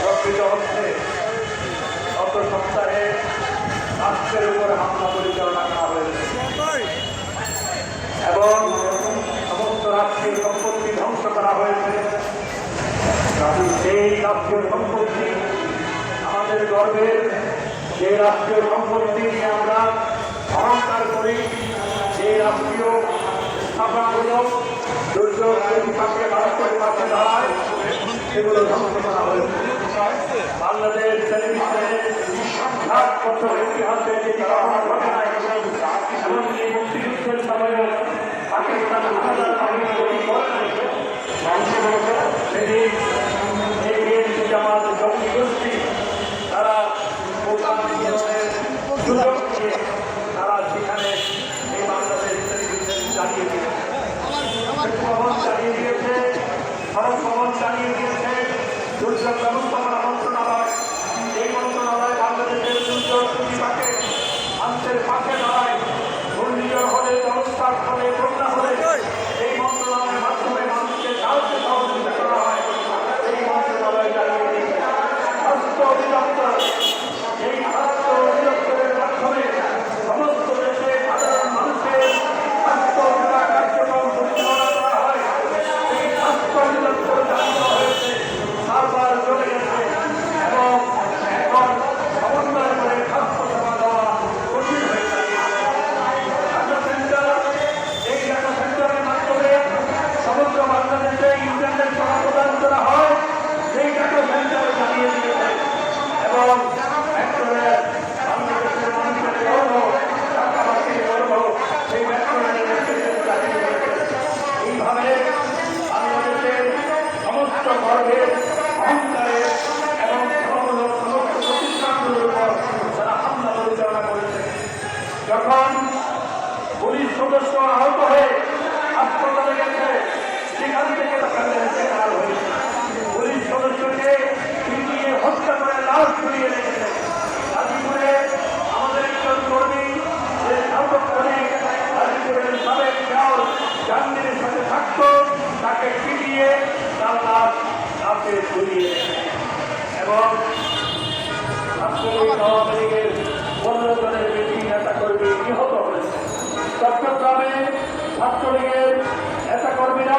প্রকৃত হচ্ছে গত সপ্তাহে রাষ্ট্রের উপর হামলা পরিচালনা করা হয়েছে। এবং সমস্ত রাষ্ট্রীয় সম্পত্তি ধ্বংস করা হয়েছে। সেই রাষ্ট্রীয় সম্পত্তি আমাদের গর্বের যে রাষ্ট্রীয় সম্পত্তি আমরা অহংকার করি। সেই রাষ্ট্রীয় স্থাপনাগুলো দুর্যোগ প্রতিপক্ষে ভারতের পাশে দাঁড়ায় সেগুলো ধ্বংস করা হয়েছে বাংলাদেশ টেলিভিশনে ষাট বছর ইতিহাসে যেটি ঘটনা ঘটে নাই এমনকি মুক্তিযুদ্ধের সময়ে পাকিস্তান হাজার বাহিনী তৈরি করে ধ্বংস করেছে সেদিন এই বিএনপি জামাত জঙ্গি গোষ্ঠী তারা প্রকাশ সুযোগ দিয়ে তারা সেখানে এই বাংলাদেশ টেলিভিশন চালিয়ে দিয়েছে ভবন চালিয়ে দিয়েছে সড়ক ভবন চালিয়ে দিয়েছে দুর্যোগ ব্যবস্থাপনা মন্ত্রণালয় এই মন্ত্রণালয় বাংলাদেশের দুর্যোগ বিভাগে মানুষের পাশে দাঁড়ায় ঘূর্ণিঝড় হলে জলস্থান হলে বন্যা হলে এই মন্ত্রণালয়ের মাধ্যমে মানুষকে সাহায্য সহযোগিতা করা হয় এই মন্ত্রণালয় চালিয়ে দিয়েছে স্বাস্থ্য অধিদপ্তর এই স্বাস্থ্য অধিদপ্তরের মাধ্যমে সমস্ত দেশে সাধারণ মানুষের স্বাস্থ্য সেবা কার্যক্রম পরিচালনা করা হয় এই স্বাস্থ্য অধিদপ্তর চালানো হয়েছে সার্ভার চলে গেছে এবং এখন সমন্বয় করে স্বাস্থ্য সেবা দেওয়া কঠিন হয়ে দাঁড়িয়েছে ডাটা সেন্টার এই ডাটা সেন্টারের মাধ্যমে সমগ্র বাংলাদেশে ইন্টারনেট সেবা প্রদান করা হয় সেই ডাটা সেন্টার চালিয়ে দিয়েছে এবং মেট্রোরেল বাংলাদেশের মানুষের গর্ব ঢাকাবাসীর গর্ব সেই মেট্রোরেলের স্টেশন চালিয়ে দিয়েছে এইভাবে বাংলাদেশের সমস্ত গর্বের অহংকারের এবং সমগ্র সমস্ত প্রতিষ্ঠানগুলোর উপর তারা হামলা পরিচালনা করেছে যখন পুলিশ সদস্য আহত হয়ে হাসপাতালে গেছে সেখান থেকে তাদের ইন্তেকাল হয়েছে পুলিশ সদস্যকে পিটিয়ে হত্যা করে লাশ ঝুলিয়ে রেখেছে গাজীপুরে আমাদের একজন কর্মী যে সাধক কর্মী গাজীপুরের সাবেক চাল জাহাঙ্গীরের সাথে থাকতো, তাকে পিটিয়ে তার লাশ রাতে ঝুলিয়ে এবং কর্মী নিহত হয়েছে। চট্টগ্রামে ছাত্রলীগের নেতা কর্মীরা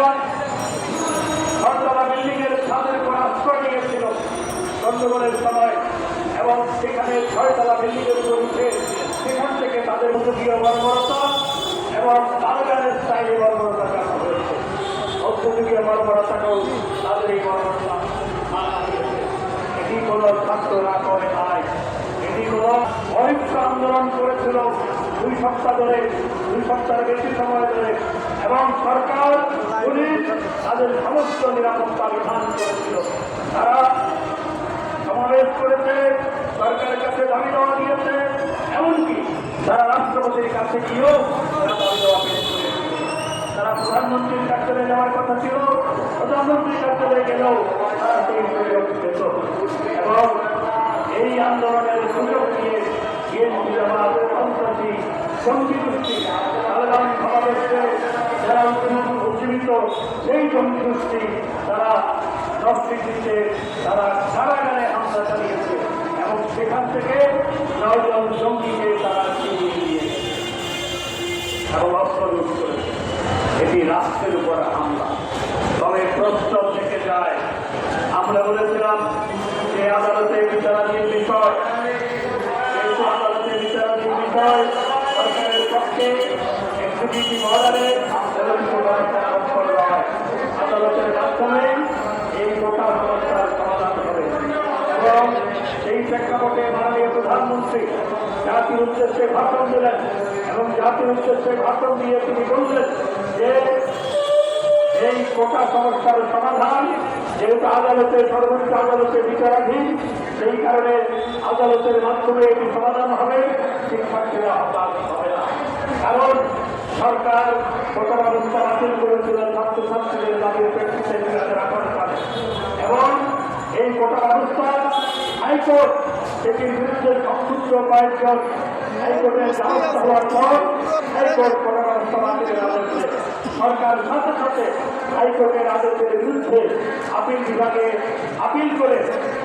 ঘরতলা বিল্ডিং এর ছাদের উপর আশ্রয় নিয়েছিল। গন্ডগোলের সময় এবং সেখানে ছয়তলা বিল্ডিং এর উপর উঠে সেখান থেকে তাদের উদ্যোগীয় বর্বরতা তালেবানের স্টাইলে বর্বরতা করা হয়েছে মধ্যযুগীয় বর্বরতাকেও তাদের এই বর্বরতা এটি কোনো ছাত্ররা কোনো আন্দোলন করেছিল দুই সপ্তাহ ধরে, দুই সপ্তাহের বেশি সময় ধরে, এবং সরকার, পুলিশ তাদের সমস্ত নিরাপত্তা বিধান করেছিল। তারা সমাবেশ করেছে, সরকারের কাছে দাবি দেওয়া দিয়েছে, এমনকি তারা রাষ্ট্রপতির কাছে গিয়েও তারা দাবি দেওয়া পেশ করেছিল তারা প্রধানমন্ত্রীর কার্যালয়ে যাওয়ার কথা ছিল, প্রধানমন্ত্রীর কার্যালয়ে গেলেও এবং এই আন্দোলনের সুযোগ নিয়ে যারা সেই তারা নকশিতে তারা হামলা চালিয়েছে। এবং সেখান থেকে নয়জন জঙ্গিকে তারা এবং অস্ত্রযুগ করেছে। এটি রাষ্ট্রের উপর হামলা। তবে প্রশ্ন থেকে যায়, আমরা বলেছিলাম যে আদালতে বিচারাধীন বিষয়। আদালতে বিচারাধীন বিষয়, সরকারের পক্ষে এক্সিকিউটিভ অর্ডারে আদালতের মাধ্যমে এই গোটা সমস্যার সমাধান হবে। এবং এই প্রেক্ষাপটে মাননীয় প্রধানমন্ত্রী জাতির উদ্দেশ্যে ভাষণ দিলেন। এবং জাতির উদ্দেশ্যে ভাষণ দিয়ে তিনি বললেন যে এই গোটা সমস্যার সমাধান, যেহেতু আদালতে সর্বোচ্চ আদালতে বিচারাধীন, সেই কারণে আদালতের মাধ্যমে এটি সমাধান হবে, শিক্ষার্থীরা হতাশ হবে না। কারণ সরকার কোটা ব্যবস্থা বাতিল করেছিল ছাত্রছাত্রীদের দাবির প্রেক্ষিতে রাখার পারে এবং এই কোটা ব্যবস্থা হাইকোর্ট এটির বিরুদ্ধে সংযুক্ত কয়েকজন সরকার সাথে সাথে হাইকোর্টের আদেশের বিরুদ্ধে আপিল বিভাগে আপিল করে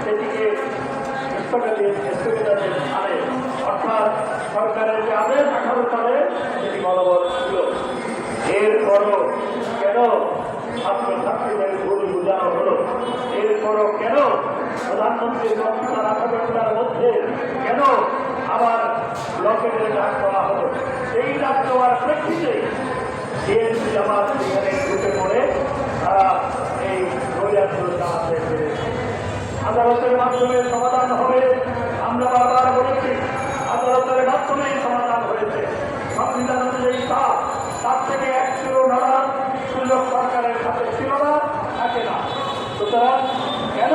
সেটিকে স্থগিত স্থগিতাদেশ আনে অর্থাৎ সরকারের যে আদেশ আঠারো সালে সেটি বলবৎ ছিল এরপরও কেন ছাত্রছাত্রীদের ভুল বোঝানো হলো এরপরও কেন প্রধানমন্ত্রীর বক্তৃতা রাখা ঘটনার মধ্যে কেন? ব্লকেটের ডাক দেওয়া হলো। এই ডাক দেওয়ার প্রেক্ষিতে বিএনপি জামাত সেখানে ঢুকে পড়ে। তারা এই নৈরাজ্য জামাতে পেরেছে আদালতের মাধ্যমে সমাধান হবে। আমরা বারবার বলেছি, আদালতের মাধ্যমে সমাধান হয়েছে। সংবিধান অনুযায়ী তা তার থেকে একশো নানা সুযোগ সরকারের কাছে ছিল না, থাকে না। সুতরাং কেন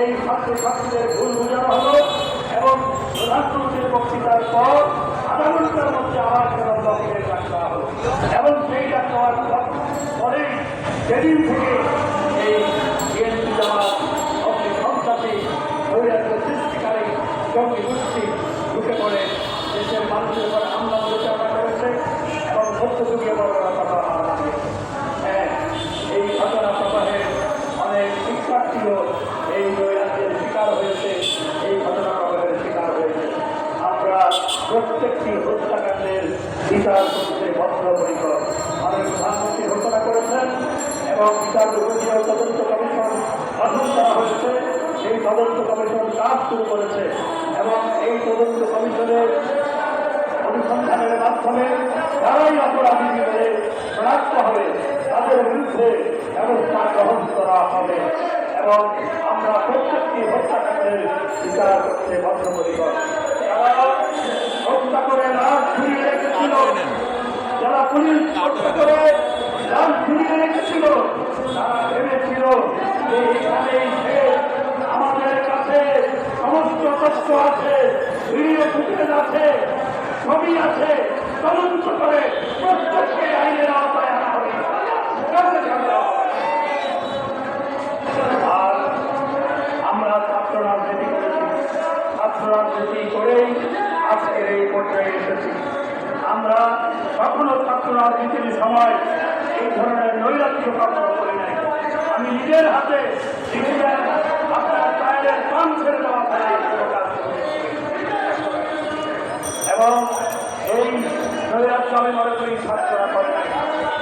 এই ছাত্র ছাত্রীদের ভুল বোঝানো হলো? এবং প্রধানমন্ত্রীর বক্তৃতার পর আধা মধ্যে আবার কেন ব্লকের ডাক দেওয়া হলো। এবং সেই ডাক দেওয়ার পরেই সেদিন থেকে এই বিএনপি জামাত অগ্নি সন্ত্রাসী নৈরাজ্য সৃষ্টিকারী জঙ্গি গোষ্ঠী ঢুকে পড়ে দেশের মানুষের উপর হামলা পরিচালনা করেছে এবং মধ্যযুগীয় বর্ণনা কথা হামলা দিয়েছে হ্যাঁ এই ঘটনা প্রবাহের অনেক শিক্ষার্থীও এই নৈরাজ্যের শিকার হয়েছে এই ঘটনা প্রবাহের শিকার হয়েছে আমরা প্রত্যেকটি হত্যাকাণ্ডের বিচার করতে বদ্ধপরিকর আমাদের প্রধানমন্ত্রী ঘোষণা করেছেন বিচার বিভাগীয় তদন্ত কমিশন গঠন করা হয়েছে। সেই তদন্ত কমিশন কাজ শুরু করেছে এবং এই তদন্ত কমিশনের অনুসন্ধানের মাধ্যমে যারাই অপরাধী বলে শনাক্ত হবে, তাদের বিরুদ্ধে ব্যবস্থা গ্রহণ করা হবে এবং আমরা প্রত্যেকটি হত্যাকাণ্ডের বিচার করতে বদ্ধপরিকর যারা হত্যা করে রেখেছিল, যারা পুলিশ হত্যা করে লাশ ঝুলিয়ে রেখেছিল তারা ভেবেছিল যে এখানেই শেষ আমাদের কাছে আছে ভিডিও ফুটেজ আছে ছবি আছে, তদন্ত করে প্রত্যেককে আইনের আওতায় আনা হবে কাছে থাকতে হবে। আর আমরা ছাত্র রাজনীতি করেছি ছাত্র রাজনীতি করেই আজকের এই পর্যায়ে এসেছি আমরা কখনো ছাত্র রাজনীতির সময় এই ধরনের নৈরাজ্য কখনো করি নাই আমি নিজের হাতে আপনার চায়ের কান ছেড়ে দেওয়া এবং এই নৈরাজ্য আমি মনে করি ছাত্ররা করে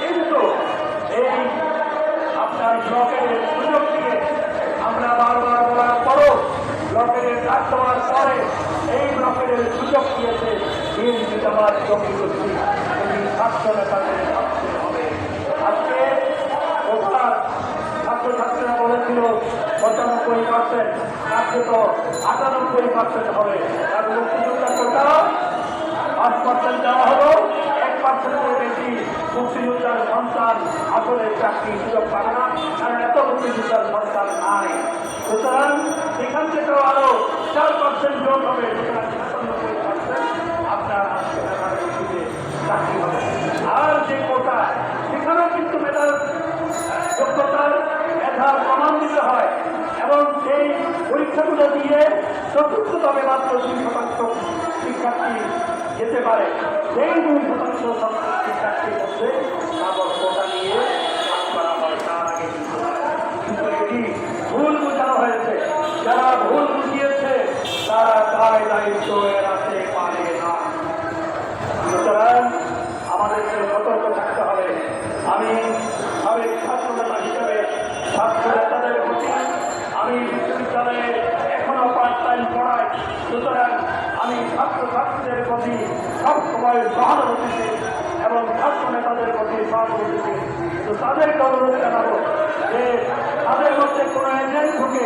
কিন্তু এই আপনার ব্লকের সুযোগ দিয়ে আমরা বারবার বলার পরও ব্লকের ডাক দেওয়ার পরে এই ব্লকের সুযোগ দিয়েছে বিএনপি জামাত জমি এই ছাত্র নেতাদের ভাবতে হবে আজকে ওখান ছাত্রছাত্রীরা বলেছিল পঁচানব্বই পার্সেন্ট আজকে তো আটানব্বই পার্সেন্ট হবে। আর মুক্তিযোদ্ধা কোটা পাঁচ পার্সেন্ট দেওয়া হলো, এক পার্সেন্টের বেশি মুক্তিযোদ্ধার সন্তান আসলে চাকরি সুযোগ পাবে না কারণ এত মুক্তিযোদ্ধার সন্তান নাই। সুতরাং এখান থেকেও আরও চার পার্সেন্ট যোগ হবে হবে। আর যে কোটা সেখানেও কিন্তু মেধার যোগ্যতার মেধার প্রমাণ দিতে হয়। এবং সেই পরীক্ষাগুলো দিয়ে চতুর্থতমে মাত্র দুই শতাংশ শিক্ষার্থী যেতে পারে। সেই দুই শতাংশ শিক্ষার্থীর মধ্যে কোটা নিয়ে তার ভুল বোঝানো হয়েছে। যারা ভুল বুঝিয়েছে, তারা দায় দায়িত্ব এড়াতে পারে না। সুতরাং আমাদেরকে সতর্ক থাকতে হবে। আমি সাবেক ছাত্র নেতা হিসেবে ছাত্র নেতাদের প্রতি আমি বিশ্ববিদ্যালয়ে এখনও পার্ট টাইম পড়াই সুতরাং আমি ছাত্র ছাত্রীদের প্রতি সবসময় সহানুভূতিশীল এবং ছাত্র নেতাদের প্রতি সহানুভূতিশীল তো তাদেরকে অনুরোধ জানাব যে তাদের মধ্যে কোনো এজেন্ট ঢুকে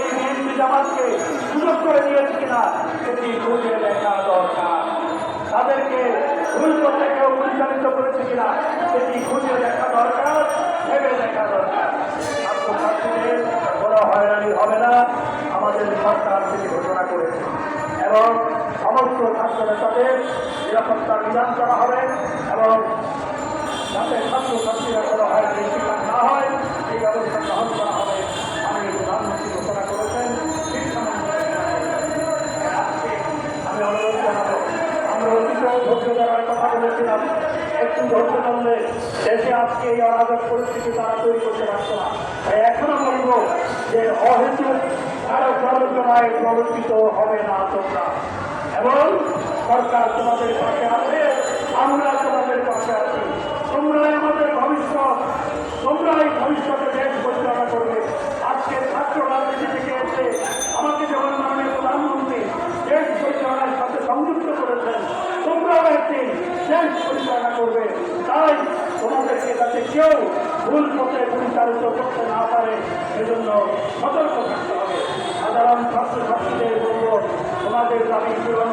এই বিএনপি জামাতকে সুযোগ করে দিয়েছে কিনা, সেটি খুঁজে দেখা দরকার। তাদেরকে ভুল করতে কেউ পরিচালিত করেছে কিনা, সেটি খুঁজে দেখা দরকার, ভেবে দেখা দরকার। ছাত্রছাত্রীদের কোনো হয়রানি হবে না, আমাদের সরকার সেটি ঘোষণা করেছে। এবং সমস্ত ছাত্র নেতাদের নিরাপত্তার বিধান করা হবে, এবং যাতে ছাত্রছাত্রীরা কোনো হয়রানির শিকার না হয়, এই ব্যবস্থা গ্রহণ করা হবে। আমি প্রধানমন্ত্রী ঘোষণা করেছেন আজকে আমি অনুরোধ জানাব। আমরা অতীত ধৈর্য বলেছিলাম, একটু ধৈর্য ধরলে দেশে আজকে এই অরাজক করতে পারত না। তাই এখনও বলব যে অহেতুক কারও প্ররোচনায় প্ররোচিত হবে না তোমরা। এবং সরকার তোমাদের পাশে আছে, আমরা তোমাদের পাশে আছি তোমরাই আমাদের ভবিষ্যৎ তোমরাই ভবিষ্যতে দেশ পরিচালনা করবে। আজকে ছাত্র রাজনীতি থেকে এসে আমাকে যখন মাননীয় প্রধানমন্ত্রী দেশ পরিচালনার সাথে সংযুক্ত করেছেন, তোমরাও একদিন দেশ পরিচালনা করবে। তাই তোমাদেরকে যাতে কেউ ভুল পথে পরিচালিত করতে না পারে সেজন্য সতর্ক থাকতে হবে। সাধারণ ছাত্রছাত্রীদের বলব, তোমাদের দাবি পূরণ